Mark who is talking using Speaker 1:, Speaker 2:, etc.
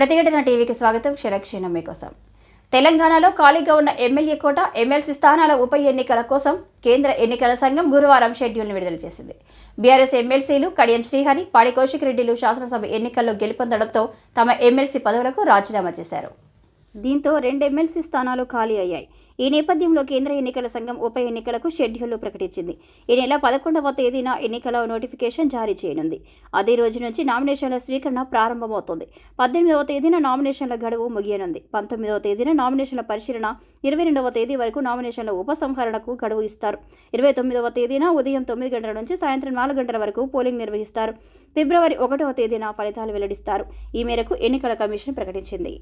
Speaker 1: ప్రతిఘటన టీవీకి స్వాగతం. క్షణక్షణం మీకోసం. తెలంగాణలో ఖాళీగా ఉన్న ఎమ్మెల్యే కోట ఎమ్మెల్సీ స్థానాల ఉప ఎన్నికల కోసం కేంద్ర ఎన్నికల సంఘం గురువారం షెడ్యూల్ను విడుదల చేసింది. బీఆర్ఎస్ ఎమ్మెల్సీలు కడియం శ్రీహరి పాడి కౌశిక్ రెడ్డిలు శాసనసభ ఎన్నికల్లో గెలుపొందడంతో తమ ఎమ్మెల్సీ పదవులకు రాజీనామా చేశారు. దీంతో రెండు ఎమ్మెల్సీ స్థానాలు ఖాళీ అయ్యాయి. ఈ నేపథ్యంలో కేంద్ర ఎన్నికల సంఘం ఉప ఎన్నికలకు షెడ్యూల్ ప్రకటించింది. ఈ నెల పదకొండవ తేదీన ఎన్నికల నోటిఫికేషన్ జారీ చేయనుంది. అదే రోజు నుంచి నామినేషన్ల స్వీకరణ ప్రారంభమవుతుంది. పద్దెనిమిదవ తేదీన నామినేషన్ల గడువు ముగియనుంది. పంతొమ్మిదవ తేదీన నామినేషన్ల పరిశీలన ఇరవై రెండవ తేదీ వరకు నామినేషన్ల ఉపసంహరణకు గడువు ఇస్తారు. ఇరవై తొమ్మిదవ తేదీన ఉదయం తొమ్మిది గంటల నుంచి సాయంత్రం నాలుగు గంటల వరకు పోలింగ్ నిర్వహిస్తారు. ఫిబ్రవరి ఒకటవ తేదీన ఫలితాలు వెల్లడిస్తారు. ఈ మేరకు ఎన్నికల కమిషన్ ప్రకటించింది.